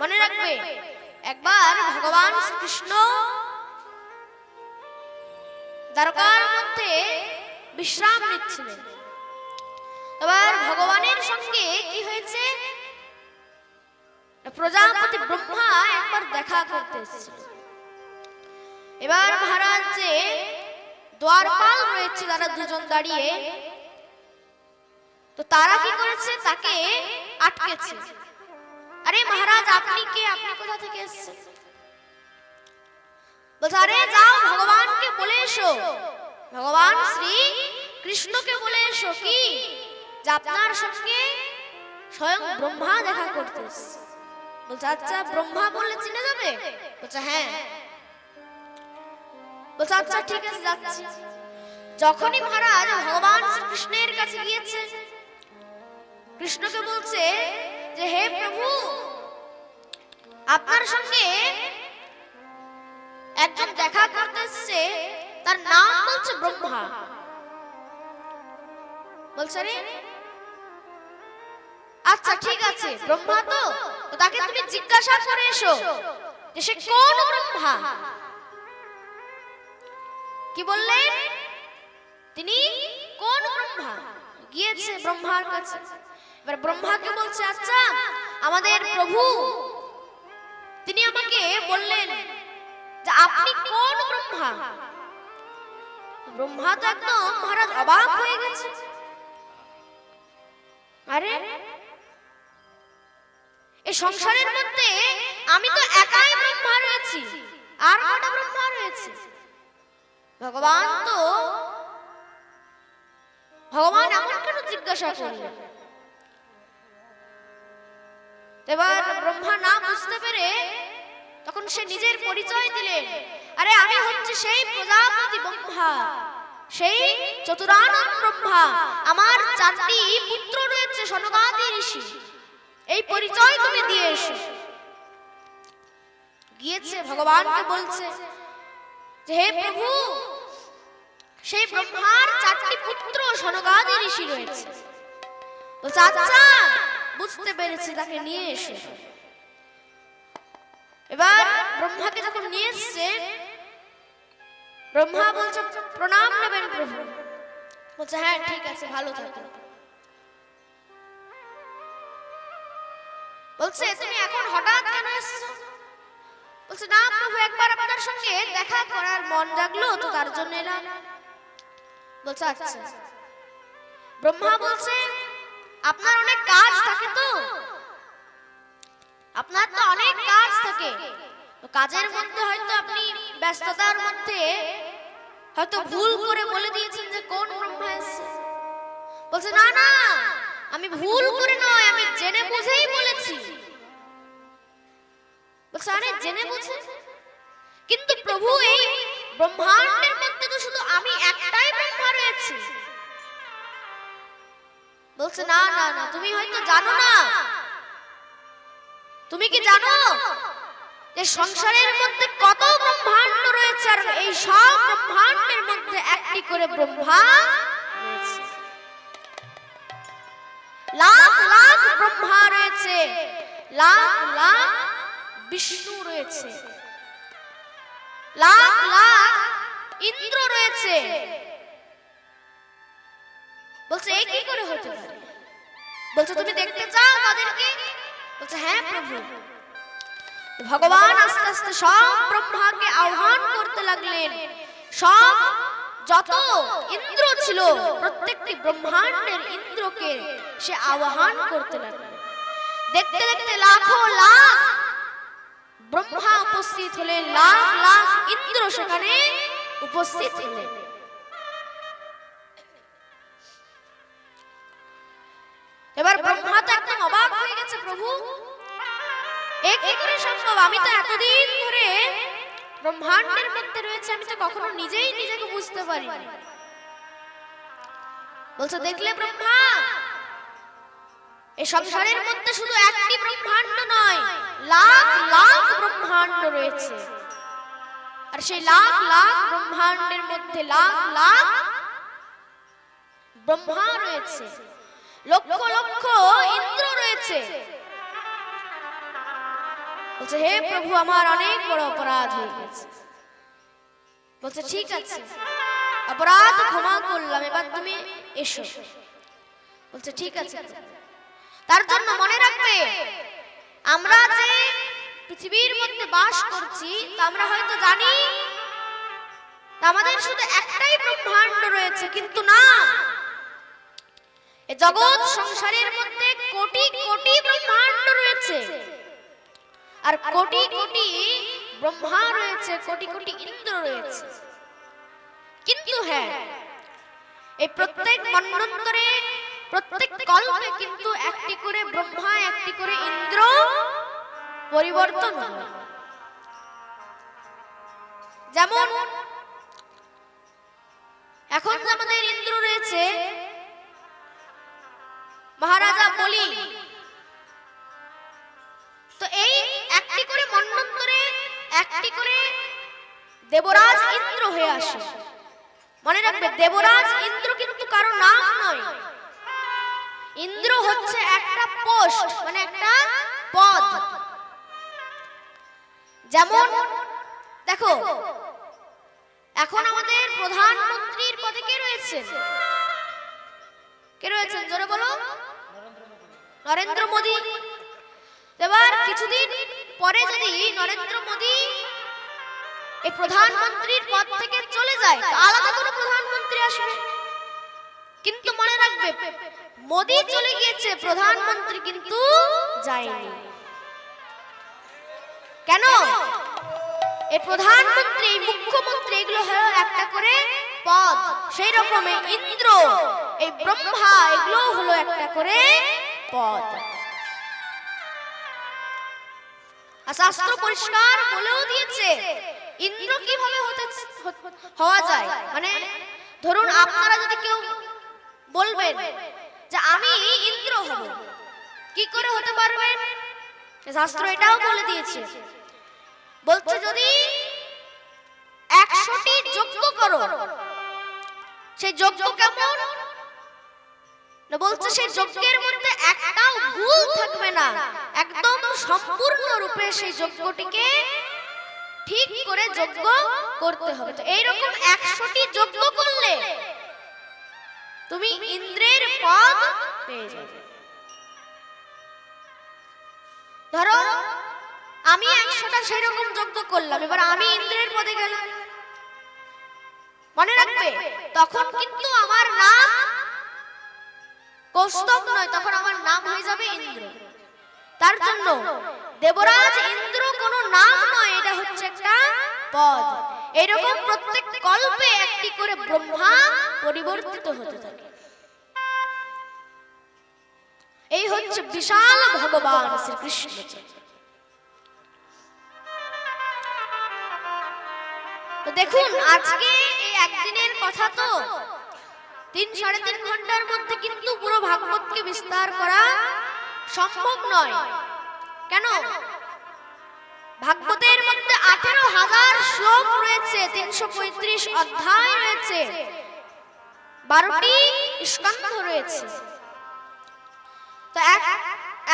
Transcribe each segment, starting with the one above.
মনে রাখবে, একবার ভগবান শ্রীকৃষ্ণ দ্বারকার মধ্যে বিশ্রাম নিচ্ছিলেন। এবার ভগবানের সঙ্গে কি হয়েছে? প্রজাপতি ব্রহ্মা একবার দেখা করতে এসেছিল এবার মহারাজ যে দ্বারপাল রয়েছে, তারা দুজন দাঁড়িয়ে, তো তারা কি করেছে? তাকে আটকেছে। আরে মহারাজ আপনি কে আপনি কোথা থেকে এসেছেন বলছে আরে যাও ভগবানকে বলে এসো ভগবান শ্রী কৃষ্ণকে বলে এসো কি যে আপনার সঙ্গে স্বয়ং ব্রহ্মা দেখা করতে বলছে আচ্ছা ব্রহ্মা বললে চিনে যাবে বলছে হ্যাঁ বলছে আচ্ছা ঠিক আছে যাচ্ছি যখনই মহারাজ ভগবান শ্রীকৃষ্ণের কাছে গিয়েছে কৃষ্ণকে বলছে যে হে প্রভু, আপনার সঙ্গে একজন দেখা করতে এসছে, তার নাম বলছে ব্রহ্মা। বলছে রে আচ্ছা ঠিক আছে, ব্রহ্মা তো তাকে তুমি জিজ্ঞাসা করে এসো যে সে কোন ব্রহ্মা? কি বললেন? তিনি কোন ব্রহ্মা? গিয়েছে ব্রহ্মার কাছে। এবার ব্রহ্মাকে বলছে আচ্ছা আমাদের প্রভু, তিনি আমাকে বললেন যে আপনি কোন ব্রহ্মা? ব্রহ্মা তো একদম মহারাজ অবাক হয়ে গেছে। আরে এই সংসারের মধ্যে আমি তো একাই ব্রহ্মা রয়েছি, আর কটা ব্রহ্মা রয়েছে? ভগবান তো, ভগবান এমন কেন জিজ্ঞাসা করলেন? এবার ব্রহ্মা না বুঝতে পেরে তখন সে নিজের পরিচয় দিলেন। আরে, আমি হচ্ছে সেই প্রজাপতি ব্রহ্মা। সেই চতুরানন ব্রহ্মা। আমার চারটি পুত্র রয়েছে সনকাদি ঋষি। এই পরিচয় তুমি দিয়ে এসো। গিয়েছে, ভগবানকে বলছে যে, হে প্রভু, সেই ব্রহ্মার চারটি পুত্র সনকাদি ঋষি রয়েছে। বলছে আচ্ছা বুঝতে পেরেছি তাকে নিয়ে এসে। এবার ব্রহ্মাকে যখন নিয়ে এসছে ব্রহ্মা বলছে প্রণাম নেবেন প্রভু। বলছে হ্যাঁ ঠিক আছে ভালো থাকো। বলছে তুমি এখন হঠাৎ কেন এসছো? বলছে না প্রভু একবার আপনার সঙ্গে দেখা করার মন জাগলো তো তার জন্য এলাম। বলছে আচ্ছা। ব্রহ্মা বলছে আপনার অনেক কাজ থাকে তো। আপনার তো অনেক কাজ থাকে। কাজের মধ্যে হয়তো আপনি ব্যস্ততার মধ্যে হয়তো ভুল করে বলে দিয়েছেন যে কোন ব্রহ্মা এসেছে বলছে, না না, আমি ভুল করে নয়, আমি জেনে বুঝেই বলেছি। বলছে জেনে বুঝে? কিন্তু প্রভু এই ব্রহ্মাণ্ডের মধ্যে তো শুধু বলছে, না না না, তুমি হয়তো জানো না। তুমি কি জানো যে সংসারের মধ্যে কত ব্রহ্মাণ্ড রয়েছে আর এই সব ব্রহ্মাণ্ডের মধ্যে একটি করে ব্রহ্মা লাখ লাখ ব্রহ্মা রয়েছে, লাখ লাখ বিষ্ণু রয়েছে, লাখ লাখ ইন্দ্র রয়েছে বলছে এই কি করে হতে পারে? বলছে, তুমি দেখতে চাও তাদেরকে? বলছে হ্যাঁ প্রভু। ভগবান আস্তে আস্তে সব ব্রহ্মাকে আহ্বান করতে লাগলেন। সব যত ইন্দ্র ছিল, প্রত্যেকটি ব্রহ্মাণ্ডের ইন্দ্রকে সে আহ্বান করতে লাগলেন। দেখতে দেখতে লাখো লাখ ব্রহ্মা উপস্থিত হলেন, লাখ লাখ ইন্দ্র সেখানে উপস্থিত হলেন। প্রভু। সম্ভব? আমি তো এতদিন ধরে ব্রহ্মাণ্ডের মধ্যে রয়েছে, আমি তো কখনো নিজেই নিজেকে বুঝতে পারিনি। বলছো, দেখলে ব্রহ্মা সংসারের মধ্যে শুধু একটি ব্রহ্মাণ্ড নয়, লাখ লাখ ব্রহ্মাণ্ড রয়েছে। আর সেই লাখ লাখ ব্রহ্মাণ্ডের মধ্যে লাখ লাখ ব্রহ্মা রয়েছে। লক্ষ লক্ষ ইন্দ্র রয়েছে। বলছে, হে প্রভু, আমার অনেক বড় অপরাধ হয়ে গেছে। বলছে, ঠিক আছে, অপরাধ ক্ষমা করলাম, এবার তুমি এসো। বলছে, ঠিক আছে, তার জন্য মনে রাখবে, আমরা যে পৃথিবীর মধ্যে বাস করছি, তা আমরা হয়তো জানি আমাদের শুধু একটাই ব্রহ্মাণ্ড রয়েছে, কিন্তু না জগৎ সংসারের মধ্যে কোটি কোটি ব্রহ্মাণ্ড রয়েছে। আর কোটি কোটি ব্রহ্মা রয়েছে, কোটি কোটি ইন্দ্র রয়েছে। কিন্তু হ্যাঁ এই প্রত্যেক মন্বন্তরে প্রত্যেক কল্পে কিন্তু একটি করে ব্রহ্মা, একটি করে ইন্দ্র পরিবর্তন যেমন, এখন আমাদের ইন্দ্র রয়েছে, মহারাজা বলি দেবরাজ ইন্দ্র হয়ে আসে। মনে রাখবে, দেবরাজ ইন্দ্র কিন্তু কারও নাম নয়। ইন্দ্র হচ্ছে একটা পোস্ট মানে একটা পদ। যেমন, দেখো, এখন আমাদের প্রধানমন্ত্রীর পদে কে রয়েছেন? কে রয়েছেন? জোরে বলো। নরেন্দ্র মোদী। এবার কিছুদিন পরে যদি নরেন্দ্র মোদী এই প্রধানমন্ত্রীর পদ থেকে চলে যায় আলাদা কোনো প্রধানমন্ত্রী আসবে। কিন্তু মনে রাখবে, মোদী চলে গিয়েছে, প্রধানমন্ত্রী কিন্তু যায়নি। কেন? এই প্রধানমন্ত্রী, মুখ্যমন্ত্রী, এগুলো হলো একটা করে পদ। সেই রকমই ইন্দ্র, এই ব্রহ্মা এগুলো হলো একটা করে পদ। শাস্ত্র পরিষ্কার বলেও দিয়েছে। ইন্দ্র কীভাবে হতে হওয়া যায়? মানে ধরুন আপনারা যদি কেউ বলবেন যে আমি ইন্দ্র হব, কি করে হতে পারবেন? শাস্ত্র এটাও বলে দিয়েছে। বলছে যদি একশোটি যজ্ঞ করো সেই যজ্ঞ কেমন? বলছে সেই যজ্ঞের মধ্যে একটাও ভুল থাকবে না। একদম সম্পূর্ণ রূপে সেই যজ্ঞটিকে ঠিক করে যজ্ঞ করতে হবে। তো এইরকম একশোটি যজ্ঞ করলে তুমি ইন্দ্রের পদ পেয়ে যাবে। ধরো, আমি একশোটা সেই রকম যজ্ঞ করলাম, এবার আমি ইন্দ্রের পদে গেলাম। মনে রাখবে, তখন কিন্তু আমার নাম কৌস্তব নয়, তখন আমার নাম হয়ে যাবে ইন্দ্র। তার জন্য দেবরাজ ইন্দ্র কোনো নাম নয়, এটা হচ্ছে একটা পদ। এরকম প্রত্যেক কল্পে একটি করে ব্রহ্মা পরিবর্তিত হতে থাকে। এই হচ্ছে বিশাল ভগবান শ্রীকৃষ্ণ দেখুন, আজকে এই একদিনের কথা তো তিন সাড়ে তিন ঘণ্টার মধ্যে কিন্তু পুরো ভাগবতকে বিস্তার করা সম্ভব নয়। কেন? ভাগবতের মধ্যে আঠারো হাজার শ্লোক রয়েছে, তিনশো পঁয়ত্রিশ অধ্যায় রয়েছে, বারোটি স্কন্ধ রয়েছে। তো এক,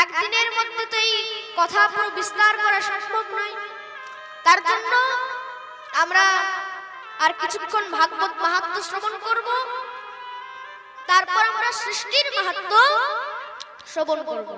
একদিনের মধ্যে তো এই কথা পুরো বিস্তার করা সম্ভব নয়। তার জন্য আমরা আর কিছুক্ষণ ভাগবত মাহাত্ম শ্রবণ করব। তারপর আমরা সৃষ্টির মাহাত্ম শ্রবণ করব।